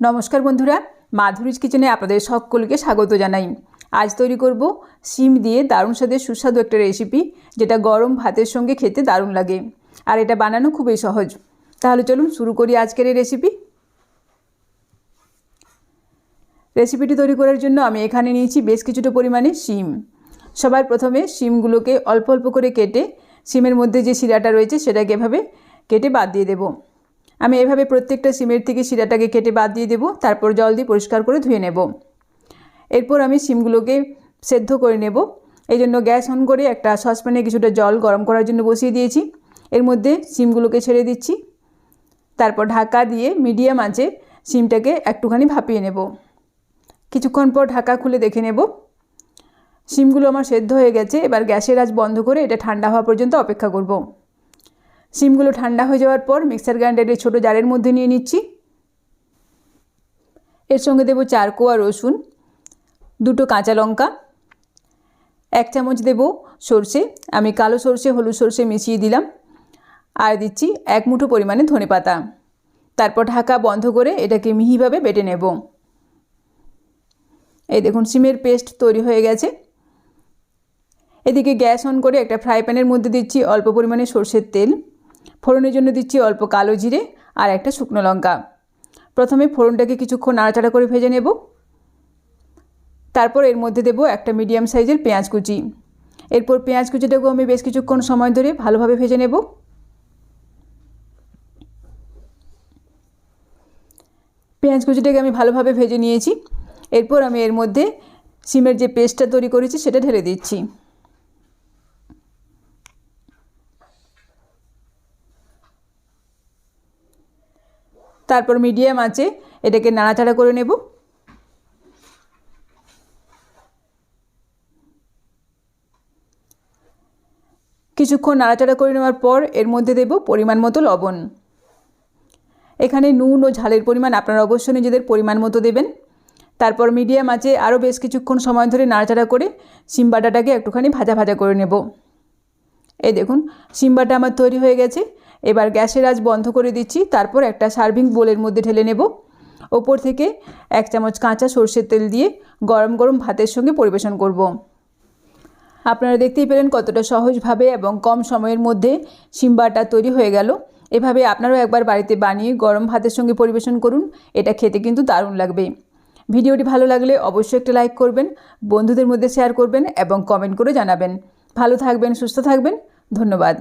নমস্কার বন্ধুরা, মাধুরীজ কিচেনে আপনাদের সকলকে স্বাগত জানাই। আজ তৈরি করব শিম দিয়ে দারুণ স্বাদের সুস্বাদু একটা রেসিপি যেটা গরম ভাতের সঙ্গে খেতে দারুণ লাগে। আর এটা বানানো খুবই সহজ। তাহলে চলুন শুরু করি আজকের এই রেসিপি রেসিপিটি তৈরি করার জন্য আমি এখানে নিয়েছি বেশ কিছুটা পরিমাণে শিম। সবার প্রথমে শিমগুলোকে অল্প অল্প করে কেটে, শিমের মধ্যে যে শিরাটা রয়েছে সেটাকে এভাবে কেটে বাদ দিয়ে দেবো। আমি এভাবে প্রত্যেকটা সিমের থেকে শিরাটাকে কেটে বাদ দিয়ে দেবো, তারপর জল দিয়ে পরিষ্কার করে ধুয়ে নেব। এরপর আমি সিমগুলোকে সেদ্ধ করে নেব। এই জন্য গ্যাস অন করে একটা সসপ্যানে কিছুটা জল গরম করার জন্য বসিয়ে দিয়েছি। এর মধ্যে সিমগুলোকে ছেড়ে দিচ্ছি। তারপর ঢাকা দিয়ে মিডিয়াম আঁচে সিমটাকে একটুখানি ভাপিয়ে নেব। কিছুক্ষণ পর ঢাকা খুলে দেখে নেব। সিমগুলো আমার সেদ্ধ হয়ে গেছে, এবার গ্যাসের আজ বন্ধ করে এটা ঠান্ডা হওয়া পর্যন্ত অপেক্ষা করব। সিমগুলো ঠান্ডা হয়ে যাওয়ার পর মিক্সার গ্রাইন্ডারের ছোটো জারের মধ্যে নিয়ে নিচ্ছি। এর সঙ্গে দেবো চার কোয়া রসুন, দুটো কাঁচা লঙ্কা, এক চামচ দেব সর্ষে, আমি কালো সর্ষে, হলুদ সর্ষে মিশিয়ে দিলাম। আর দিচ্ছি এক মুঠো পরিমাণে ধনে পাতা। তারপর ঢাকা বন্ধ করে এটাকে মিহিভাবে বেটে নেব। এই দেখুন, সিমের পেস্ট তৈরি হয়ে গেছে। এদিকে গ্যাস অন করে একটা ফ্রাই প্যানের মধ্যে দিচ্ছি অল্প পরিমাণে সর্ষের তেল। ফোড়নের জন্য দিচ্ছি অল্প কালো জিরে আর একটা শুকনো লঙ্কা। প্রথমে ফোড়নটাকে কিছুক্ষণ নাড়াচাড়া করে ভেজে নেব। তারপর এর মধ্যে দেব একটা মিডিয়াম সাইজের পেঁয়াজ কুচি। এরপর পেঁয়াজ কুচিটাকেও আমি বেশ কিছুক্ষণ সময় ধরে ভালোভাবে ভেজে নেব। পেঁয়াজ কুচিটাকে আমি ভালোভাবে ভেজে নিয়েছি। এরপর আমি এর মধ্যে সিমের যে পেস্টটা তৈরি করেছি সেটা ঢেলে দিচ্ছি। তারপর মিডিয়াম আছে, এটাকে নাড়াচাড়া করে নেব। কিছুক্ষণ নাড়াচাড়া করে নেওয়ার পর এর মধ্যে দেব পরিমাণ মতো লবণ। এখানে নুন ও ঝালের পরিমাণ আপনারা অবশ্যই নিজেদের পরিমাণ মতো দেবেন। তারপর মিডিয়াম আছে আরও বেশ কিছুক্ষণ সময় ধরে নাড়াচাড়া করে সিম বাটাটাকে একটুখানি ভাজা ভাজা করে নেব। এই দেখুন সিম বাটা আমার তৈরি হয়ে গেছে। এবার গ্যাসের আজ বন্ধ করে দিচ্ছি, তারপর একটা সার্ভিং বোলের মধ্যে ঢেলে নেব। ওপর থেকে এক চামচ কাঁচা সর্ষের তেল দিয়ে গরম গরম ভাতের সঙ্গে পরিবেশন করব। আপনারা দেখতেই পেলেন কতটা সহজভাবে এবং কম সময়ের মধ্যে সিম্বাটা তৈরি হয়ে গেল। এভাবে আপনারাও একবার বাড়িতে বানিয়ে গরম ভাতের সঙ্গে পরিবেশন করুন, এটা খেতে কিন্তু দারুণ লাগবে। ভিডিওটি ভালো লাগলে অবশ্যই একটা লাইক করবেন, বন্ধুদের মধ্যে শেয়ার করবেন এবং কমেন্ট করে জানাবেন। ভালো থাকবেন, সুস্থ থাকবেন, ধন্যবাদ।